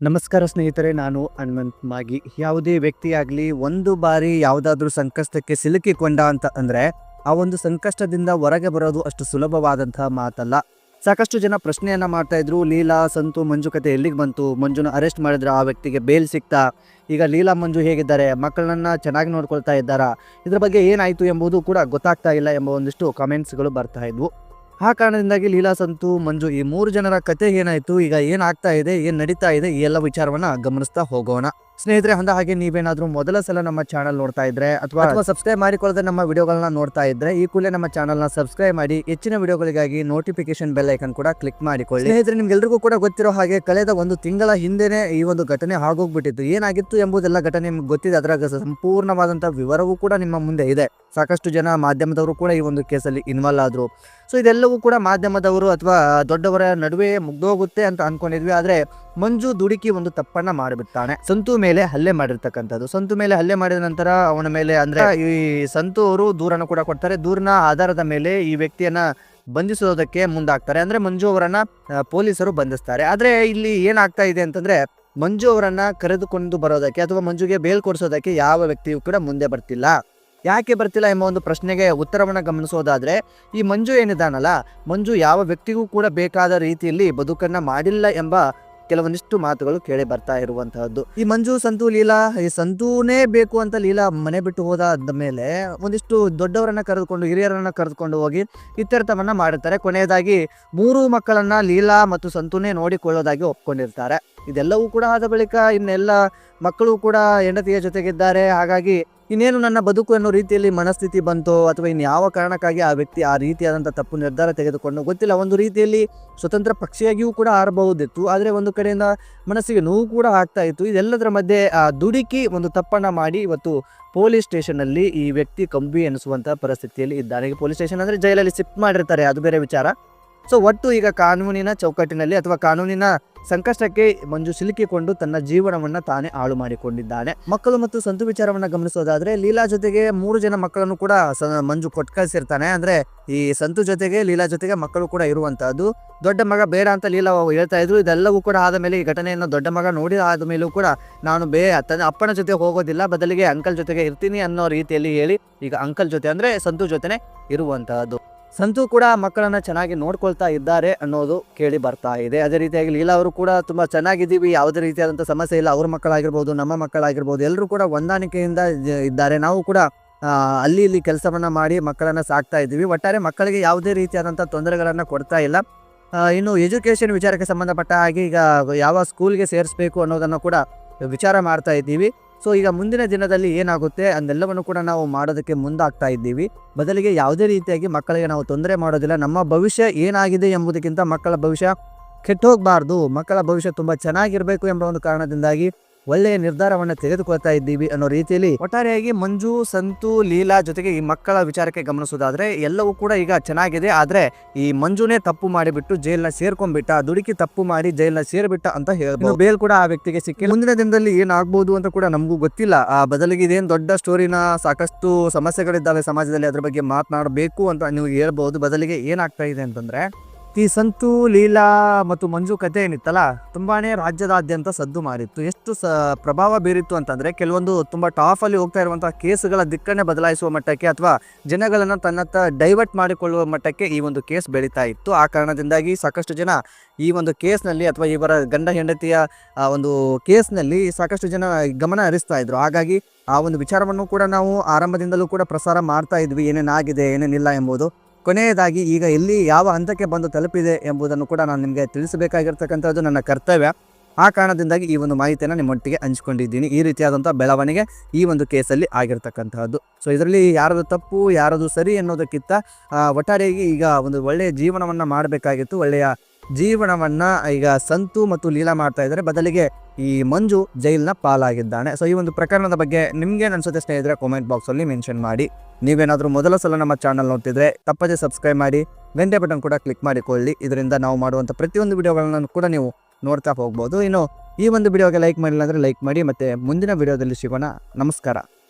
ನಮಸ್ಕಾರ ಸ್ನೇಹಿತರೆ, ನಾನು ಹನುಮಂತ್ ಮಾಗಿ. ಯಾವುದೇ ವ್ಯಕ್ತಿಯಾಗಲಿ ಒಂದು ಬಾರಿ ಯಾವುದಾದ್ರೂ ಸಂಕಷ್ಟಕ್ಕೆ ಸಿಲುಕಿಕೊಂಡ ಅಂತ ಅಂದರೆ, ಆ ಒಂದು ಸಂಕಷ್ಟದಿಂದ ಹೊರಗೆ ಬರೋದು ಅಷ್ಟು ಸುಲಭವಾದಂತಹ ಮಾತಲ್ಲ. ಸಾಕಷ್ಟು ಜನ ಪ್ರಶ್ನೆಯನ್ನ ಮಾಡ್ತಾ ಇದ್ರು. ಲೀಲಾ, ಸಂತು, ಮಂಜು ಕತೆ ಎಲ್ಲಿಗೆ ಬಂತು? ಮಂಜುನ ಅರೆಸ್ಟ್ ಮಾಡಿದ್ರೆ ಆ ವ್ಯಕ್ತಿಗೆ ಬೇಲ್ ಸಿಕ್ತಾ? ಈಗ ಲೀಲಾ, ಮಂಜು ಹೇಗಿದ್ದಾರೆ? ಮಕ್ಕಳನ್ನ ಚೆನ್ನಾಗಿ ನೋಡ್ಕೊಳ್ತಾ ಇದ್ದಾರಾ? ಇದ್ರ ಬಗ್ಗೆ ಏನಾಯಿತು ಎಂಬುದು ಕೂಡ ಗೊತ್ತಾಗ್ತಾ ಇಲ್ಲ ಎಂಬ ಒಂದಿಷ್ಟು ಕಮೆಂಟ್ಸ್ಗಳು ಬರ್ತಾ ಇದ್ವು. ಆ ಕಾರಣದಿಂದಾಗಿ ಲೀಲಾ ಸಂತು ಮಂಜು ಈ ಮೂರು ಜನರ ಕತೆ ಏನಾಯ್ತು ಈಗ ಏನಾಗ್ತಾ ಇದೆ ಏನ್ ನಡೀತಾ ಇದೆ ಈ ಎಲ್ಲ ವಿಚಾರವನ್ನ ಗಮನಿಸ್ತಾ ಹೋಗೋಣ. ಸ್ನೇಹಿತರೆ ಅಂದ ಹಾಗೆ ನೀವೇನಾದ್ರೂ ಮೊದಲ ಸಲ ನಮ್ಮ ಚಾನಲ್ ನೋಡ್ತಾ ಇದ್ರೆ ಅಥವಾ ಅಥವಾ ಸಬ್ಸ್ಕ್ರೈಬ್ ಮಾಡಿಕೊಳ್ಳದೆ ನಮ್ಮ ವಿಡಿಯೋಗಳನ್ನ ನೋಡ್ತಾ ಇದ್ರೆ ಈ ಕೂಡಲೇ ನಮ್ಮ ಚಾನಲ್ನ ಸಬ್ಸ್ಕ್ರೈಬ್ ಮಾಡಿ ಹೆಚ್ಚಿನ ವಿಡಿಯೋಗಳಿಗಾಗಿ ನೋಟಿಫಿಕೇಶನ್ ಬೆಲ್ ಐಕನ್ ಕೂಡ ಕ್ಲಿಕ್ ಮಾಡಿಕೊಳ್ಳಿ. ಸ್ನೇಹಿತರೆ ನಿಮ್ಗೆಲ್ರಿಗೂ ಕೂಡ ಗೊತ್ತಿರೋ ಹಾಗೆ ಕಳೆದ ಒಂದು ತಿಂಗಳ ಹಿಂದೆನೆ ಈ ಒಂದು ಘಟನೆ ಆಗೋಗ್ಬಿಟ್ಟಿತ್ತು. ಏನಾಗಿತ್ತು ಎಂಬುದೆಲ್ಲ ಘಟನೆ ನಿಮ್ಗೆ ಗೊತ್ತಿದೆ. ಅದರ ಸಂಪೂರ್ಣವಾದಂತಹ ವಿವರವೂ ಕೂಡ ನಿಮ್ಮ ಮುಂದೆ ಇದೆ. ಸಾಕಷ್ಟು ಜನ ಮಾಧ್ಯಮದವರು ಕೂಡ ಈ ಒಂದು ಕೇಸಲ್ಲಿ ಇನ್ವಾಲ್ವ್ ಆದ್ರು. ಸೊ ಇದೆಲ್ಲವೂ ಕೂಡ ಮಾಧ್ಯಮದವರು ಅಥವಾ ದೊಡ್ಡವರ ನಡುವೆ ಮುಗ್ದೋಗುತ್ತೆ ಅಂತ ಅನ್ಕೊಂಡಿದ್ವಿ. ಆದ್ರೆ ಮಂಜು ದುಡುಕಿ ಒಂದು ತಪ್ಪನ್ನ ಮಾಡಿಬಿಡ್ತಾನೆ. ಸಂತು ಮೇಲೆ ಹಲ್ಲೆ ಮಾಡಿರ್ತಕ್ಕಂಥದ್ದು. ಸಂತು ಮೇಲೆ ಹಲ್ಲೆ ಮಾಡಿದ ನಂತರ ಅವನ ಮೇಲೆ ಅಂದ್ರೆ ಈ ಸಂತು ಅವರು ದೂರನ್ನು ಕೂಡ ಕೊಡ್ತಾರೆ. ದೂರನ ಆಧಾರದ ಮೇಲೆ ಈ ವ್ಯಕ್ತಿಯನ್ನ ಬಂಧಿಸೋದಕ್ಕೆ ಮುಂದಾಗ್ತಾರೆ. ಅಂದ್ರೆ ಮಂಜು ಅವರನ್ನ ಪೊಲೀಸರು ಬಂಧಿಸ್ತಾರೆ. ಆದ್ರೆ ಇಲ್ಲಿ ಏನಾಗ್ತಾ ಇದೆ ಅಂತಂದ್ರೆ ಮಂಜು ಅವರನ್ನ ಕರೆದುಕೊಂಡು ಬರೋದಕ್ಕೆ ಅಥವಾ ಮಂಜುಗೆ ಬೇಲ್ ಕೊಡಿಸೋದಕ್ಕೆ ಯಾವ ವ್ಯಕ್ತಿಯೂ ಕೂಡ ಮುಂದೆ ಬರ್ತಿಲ್ಲ. ಯಾಕೆ ಬರ್ತಿಲ್ಲ ಎಂಬ ಒಂದು ಪ್ರಶ್ನೆಗೆ ಉತ್ತರವನ್ನು ಗಮನಿಸೋದಾದರೆ, ಈ ಮಂಜು ಏನಿದಾನಲ್ಲ, ಮಂಜು ಯಾವ ವ್ಯಕ್ತಿಗೂ ಕೂಡ ಬೇಕಾದ ರೀತಿಯಲ್ಲಿ ಬದುಕನ್ನ ಮಾಡಿಲ್ಲ ಎಂಬ ಕೆಲವೊಂದಿಷ್ಟು ಮಾತುಗಳು ಕೇಳಿ ಬರ್ತಾ ಇರುವಂತಹದ್ದು. ಈ ಮಂಜು ಸಂತು ಲೀಲಾ, ಈ ಸಂತೂನೇ ಬೇಕು ಅಂತ ಲೀಲಾ ಮನೆ ಬಿಟ್ಟು ಹೋದಾದ ಮೇಲೆ ಒಂದಿಷ್ಟು ದೊಡ್ಡವರನ್ನ ಕರೆದುಕೊಂಡು, ಹಿರಿಯರನ್ನ ಕರೆದುಕೊಂಡು ಹೋಗಿ ಇತ್ಯರ್ಥವನ್ನ ಮಾಡುತ್ತಾರೆ. ಕೊನೆಯದಾಗಿ ಮೂರು ಮಕ್ಕಳನ್ನ ಲೀಲಾ ಮತ್ತು ಸಂತೂನೇ ನೋಡಿಕೊಳ್ಳೋದಾಗಿ ಒಪ್ಕೊಂಡಿರ್ತಾರೆ. ಇದೆಲ್ಲವೂ ಕೂಡ ಆದ ಬಳಿಕ ಇನ್ನೆಲ್ಲ ಮಕ್ಕಳು ಕೂಡ ಹೆಂಡತಿಯ ಜೊತೆಗಿದ್ದಾರೆ. ಹಾಗಾಗಿ ಇನ್ನೇನು ನನ್ನ ಬದುಕು ಅನ್ನೋ ರೀತಿಯಲ್ಲಿ ಮನಸ್ಥಿತಿ ಬಂತೋ ಅಥವಾ ಇನ್ನು ಯಾವ ಕಾರಣಕ್ಕಾಗಿ ಆ ವ್ಯಕ್ತಿ ಆ ರೀತಿಯಾದಂಥ ತಪ್ಪು ನಿರ್ಧಾರ ತೆಗೆದುಕೊಂಡು ಗೊತ್ತಿಲ್ಲ. ಒಂದು ರೀತಿಯಲ್ಲಿ ಸ್ವತಂತ್ರ ಪಕ್ಷಿಯಾಗಿಯೂ ಕೂಡ ಆರಬಹುದಿತ್ತು. ಆದರೆ ಒಂದು ಕಡೆಯಿಂದ ಮನಸ್ಸಿಗೆ ನೋವು ಕೂಡ ಆಗ್ತಾ ಇತ್ತು. ಇದೆಲ್ಲದರ ಮಧ್ಯೆ ದುಡುಕಿ ಒಂದು ತಪ್ಪನ್ನು ಮಾಡಿ ಇವತ್ತು ಪೊಲೀಸ್ ಸ್ಟೇಷನಲ್ಲಿ ಈ ವ್ಯಕ್ತಿ ಕಂಬಿ ಎನಿಸುವಂಥ ಪರಿಸ್ಥಿತಿಯಲ್ಲಿ ಇದ್ದಾನೆ. ಪೊಲೀಸ್ ಸ್ಟೇಷನ್ ಅಂದರೆ ಜೈಲಲ್ಲಿ ಶಿಫ್ಟ್ ಮಾಡಿರ್ತಾರೆ. ಅದು ಬೇರೆ ವಿಚಾರ. ಸೊ ಒಟ್ಟು ಈಗ ಕಾನೂನಿನ ಚೌಕಟ್ಟಿನಲ್ಲಿ ಅಥವಾ ಕಾನೂನಿನ ಸಂಕಷ್ಟಕ್ಕೆ ಮಂಜು ಸಿಲುಕಿಕೊಂಡು ತನ್ನ ಜೀವನವನ್ನ ತಾನೇ ಹಾಳು ಮಾಡಿಕೊಂಡಿದ್ದಾನೆ. ಮಕ್ಕಳು ಮತ್ತು ಸಂತು ವಿಚಾರವನ್ನ ಗಮನಿಸೋದಾದ್ರೆ, ಲೀಲಾ ಜೊತೆಗೆ ಮೂರು ಜನ ಮಕ್ಕಳನ್ನು ಕೂಡ ಮಂಜು ಕೊಟ್ಟು ಕಳಿಸಿರ್ತಾನೆ. ಅಂದ್ರೆ ಈ ಸಂತು ಜೊತೆಗೆ ಲೀಲಾ ಜೊತೆಗೆ ಮಕ್ಕಳು ಕೂಡ ಇರುವಂತಹದ್ದು. ದೊಡ್ಡ ಮಗ ಬೇಡ ಅಂತ ಲೀಲಾ ಹೇಳ್ತಾ ಇದ್ರು. ಇದೆಲ್ಲವೂ ಕೂಡ ಆದ ಮೇಲೆ ಈ ಘಟನೆಯನ್ನು ದೊಡ್ಡ ಮಗ ನೋಡಿ ಆದ ಮೇಲೂ ಕೂಡ ನಾನು ಬೇ, ತನ್ನ ಅಪ್ಪನ ಜೊತೆ ಹೋಗೋದಿಲ್ಲ. ಬದಲಿಗೆ ಅಂಕಲ್ ಜೊತೆಗೆ ಇರ್ತೀನಿ ಅನ್ನೋ ರೀತಿಯಲ್ಲಿ ಹೇಳಿ ಈಗ ಅಂಕಲ್ ಜೊತೆ ಅಂದ್ರೆ ಸಂತು ಜೊತೆನೆ ಇರುವಂತಹದ್ದು. ಸಂತು ಕೂಡ ಮಕ್ಕಳನ್ನ ಚೆನ್ನಾಗಿ ನೋಡ್ಕೊಳ್ತಾ ಇದ್ದಾರೆ ಅನ್ನೋದು ಕೇಳಿ ಬರ್ತಾ ಇದೆ. ಅದೇ ರೀತಿಯಾಗಿ ಲೀಲಾ ಅವರು ಕೂಡ ತುಂಬಾ ಚೆನ್ನಾಗಿದ್ದೀವಿ. ಯಾವುದೇ ರೀತಿಯಾದಂಥ ಸಮಸ್ಯೆ ಇಲ್ಲ. ಅವ್ರ ಮಕ್ಕಳಾಗಿರ್ಬೋದು, ನಮ್ಮ ಮಕ್ಕಳಾಗಿರ್ಬೋದು ಎಲ್ಲರೂ ಕೂಡ ಹೊಂದಾಣಿಕೆಯಿಂದ ಇದ್ದಾರೆ. ನಾವು ಕೂಡ ಅಲ್ಲಿ ಇಲ್ಲಿ ಕೆಲಸವನ್ನ ಮಾಡಿ ಮಕ್ಕಳನ್ನ ಸಾಕ್ತಾ ಇದ್ದೀವಿ. ಒಟ್ಟಾರೆ ಮಕ್ಕಳಿಗೆ ಯಾವುದೇ ರೀತಿಯಾದಂಥ ತೊಂದರೆಗಳನ್ನ ಕೊಡ್ತಾ ಇಲ್ಲ. ಇನ್ನು ಎಜುಕೇಶನ್ ವಿಚಾರಕ್ಕೆ ಸಂಬಂಧಪಟ್ಟ ಹಾಗೆ ಈಗ ಯಾವ ಸ್ಕೂಲ್ಗೆ ಸೇರಿಸ್ಬೇಕು ಅನ್ನೋದನ್ನು ಕೂಡ ವಿಚಾರ ಮಾಡ್ತಾ ಇದ್ದೀವಿ. ಸೊ ಈಗ ಮುಂದಿನ ದಿನದಲ್ಲಿ ಏನಾಗುತ್ತೆ? ಅದೆಲ್ಲವನ್ನು ಕೂಡ ನಾವು ಮಾಡೋದಕ್ಕೆ ಮುಂದಾಗ್ತಾ ಇದ್ದೀವಿ. ಬದಲಿಗೆ ಯಾವುದೇ ರೀತಿಯಾಗಿ ಮಕ್ಕಳಿಗೆ ನಾವು ತೊಂದರೆ ಮಾಡೋದಿಲ್ಲ. ನಮ್ಮ ಭವಿಷ್ಯ ಏನಾಗಿದೆ ಎಂಬುದಕ್ಕಿಂತ ಮಕ್ಕಳ ಭವಿಷ್ಯ ಕೆಟ್ಟೋಗಬಾರ್ದು. ಮಕ್ಕಳ ಭವಿಷ್ಯ ತುಂಬ ಚೆನ್ನಾಗಿರಬೇಕು ಎಂಬ ಒಂದು ಕಾರಣದಿಂದಾಗಿ ಒಳ್ಳೆಯ ನಿರ್ಧಾರವನ್ನು ತೆಗೆದುಕೊಳ್ತಾ ಇದ್ದೀವಿ ಅನ್ನೋ ರೀತಿಯಲ್ಲಿ ಒಟ್ಟಾರೆಯಾಗಿ ಮಂಜು, ಸಂತು, ಲೀಲಾ ಜೊತೆಗೆ ಈ ಮಕ್ಕಳ ವಿಚಾರಕ್ಕೆ ಗಮನಿಸೋದಾದ್ರೆ ಎಲ್ಲವೂ ಕೂಡ ಈಗ ಚೆನ್ನಾಗಿದೆ. ಆದ್ರೆ ಈ ಮಂಜುನೇ ತಪ್ಪು ಮಾಡಿಬಿಟ್ಟು ಜೈಲ್ನ ಸೇರ್ಕೊಂಡ್ಬಿಟ್ಟ, ದುಡುಕಿ ತಪ್ಪು ಮಾಡಿ ಜೈಲ್ನ ಸೇರ್ಬಿಟ್ಟ ಅಂತ ಹೇಳ್ಬೋದು. ಬೇಲ್ ಕೂಡ ಆ ವ್ಯಕ್ತಿಗೆ ಸಿಕ್ಕಿಲ್ಲ. ಮುಂದಿನ ದಿನದಲ್ಲಿ ಏನಾಗ್ಬೋದು ಅಂತ ಕೂಡ ನಮಗೂ ಗೊತ್ತಿಲ್ಲ. ಆ ಬದಲಿಗೆ ಇದೇನು ದೊಡ್ಡ ಸ್ಟೋರಿನ, ಸಾಕಷ್ಟು ಸಮಸ್ಯೆಗಳಿದ್ದಾವೆ ಸಮಾಜದಲ್ಲಿ ಅದ್ರ ಬಗ್ಗೆ ಮಾತನಾಡಬೇಕು ಅಂತ ನೀವು ಹೇಳ್ಬಹುದು ಬದಲಿಗೆ ಏನಾಗ್ತಾ ಇದೆ ಅಂತಂದ್ರೆ ಈ ಸಂತು, ಲೀಲಾ ಮತ್ತು ಮಂಜು ಕಥೆ ಏನಿತ್ತಲ್ಲ, ತುಂಬಾನೇ ರಾಜ್ಯದಾದ್ಯಂತ ಸದ್ದು ಮಾಡಿತ್ತು ಎಷ್ಟು ಸ, ಪ್ರಭಾವ ಬೀರಿತ್ತು ಅಂತಂದ್ರೆ, ಕೆಲವೊಂದು ತುಂಬಾ ಟಾಪ್ ಅಲ್ಲಿ ಹೋಗ್ತಾ ಇರುವಂತಹ ಕೇಸುಗಳ ದಿಕ್ಕನ್ನೇ ಬದಲಾಯಿಸುವ ಮಟ್ಟಕ್ಕೆ ಅಥವಾ ಜನಗಳನ್ನ ತನ್ನತ್ತ ಡೈವರ್ಟ್ ಮಾಡಿಕೊಳ್ಳುವ ಮಟ್ಟಕ್ಕೆ ಈ ಒಂದು ಕೇಸ್ ಬೆಳೀತಾ ಇತ್ತು. ಆ ಕಾರಣದಿಂದಾಗಿ ಸಾಕಷ್ಟು ಜನ ಈ ಒಂದು ಕೇಸ್ನಲ್ಲಿ ಅಥವಾ ಇವರ ಗಂಡ ಹೆಂಡತಿಯ ಒಂದು ಕೇಸ್ನಲ್ಲಿ ಸಾಕಷ್ಟು ಜನ ಗಮನ ಹರಿಸ್ತಾ ಇದ್ರು. ಹಾಗಾಗಿ ಆ ಒಂದು ವಿಚಾರವನ್ನು ಕೂಡ ನಾವು ಆರಂಭದಿಂದಲೂ ಕೂಡ ಪ್ರಸಾರ ಮಾಡ್ತಾ ಇದ್ವಿ. ಏನೇನಾಗಿದೆ, ಏನೇನಿಲ್ಲ ಎಂಬುದು. ಕೊನೆಯದಾಗಿ ಈಗ ಎಲ್ಲಿ ಯಾವ ಹಂತಕ್ಕೆ ಬಂದು ತಲುಪಿದೆ ಎಂಬುದನ್ನು ಕೂಡ ನಾನು ನಿಮಗೆ ತಿಳಿಸಬೇಕಾಗಿರ್ತಕ್ಕಂಥದ್ದು ನನ್ನ ಕರ್ತವ್ಯ. ಆ ಕಾರಣದಿಂದಾಗಿ ಈ ಒಂದು ಮಾಹಿತಿಯನ್ನು ನಿಮ್ಮೊಟ್ಟಿಗೆ ಹಂಚ್ಕೊಂಡಿದ್ದೀನಿ. ಈ ರೀತಿಯಾದಂಥ ಬೆಳವಣಿಗೆ ಈ ಒಂದು ಕೇಸಲ್ಲಿ ಆಗಿರ್ತಕ್ಕಂತಹದ್ದು ಸೊ ಇದರಲ್ಲಿ ಯಾರದು ತಪ್ಪು, ಯಾರದು ಸರಿ ಅನ್ನೋದಕ್ಕಿಂತ ಒಟ್ಟಾರೆಯಾಗಿ ಈಗ ಒಂದು ಒಳ್ಳೆಯ ಜೀವನವನ್ನು ಮಾಡಬೇಕಾಗಿತ್ತು. ಒಳ್ಳೆಯ ಜೀವನವನ್ನ ಈಗ ಸಂತು ಮತ್ತು ಲೀಲಾ ಮಾಡ್ತಾ ಇದ್ದಾರೆ. ಬದಲಿಗೆ ಈ ಮಂಜು ಜೈಲ್ನ ಪಾಲಾಗಿದ್ದಾನೆ. ಸೊ ಈ ಒಂದು ಪ್ರಕರಣದ ಬಗ್ಗೆ ನಿಮ್ಗೆ ಅನ್ಸುತ್ತೆ ಸ್ನೇಹಿತರೆ ಕಾಮೆಂಟ್ ಬಾಕ್ಸ್ ಅಲ್ಲಿ ಮೆನ್ಷನ್ ಮಾಡಿ. ನೀವೇನಾದರೂ ಮೊದಲ ಸಲ ನಮ್ಮ ಚಾನಲ್ ನೋಡ್ತಿದ್ರೆ, ತಪ್ಪದೇ ಸಬ್ಸ್ಕ್ರೈಬ್ ಮಾಡಿ ಗಂಟೆ ಬಟನ್ ಕೂಡ ಕ್ಲಿಕ್ ಮಾಡಿಕೊಳ್ಳಿ. ಇದರಿಂದ ನಾವು ಮಾಡುವಂಥ ಪ್ರತಿಯೊಂದು ವಿಡಿಯೋಗಳನ್ನು ಕೂಡ ನೀವು ನೋಡ್ತಾ ಹೋಗ್ಬೋದು. ಇನ್ನು ಈ ಒಂದು ವಿಡಿಯೋಗೆ ಲೈಕ್ ಮಾಡಿಲ್ಲ ಅಂದರೆ ಲೈಕ್ ಮಾಡಿ, ಮತ್ತೆ ಮುಂದಿನ ವಿಡಿಯೋದಲ್ಲಿ ಸಿಗೋಣ. ನಮಸ್ಕಾರ.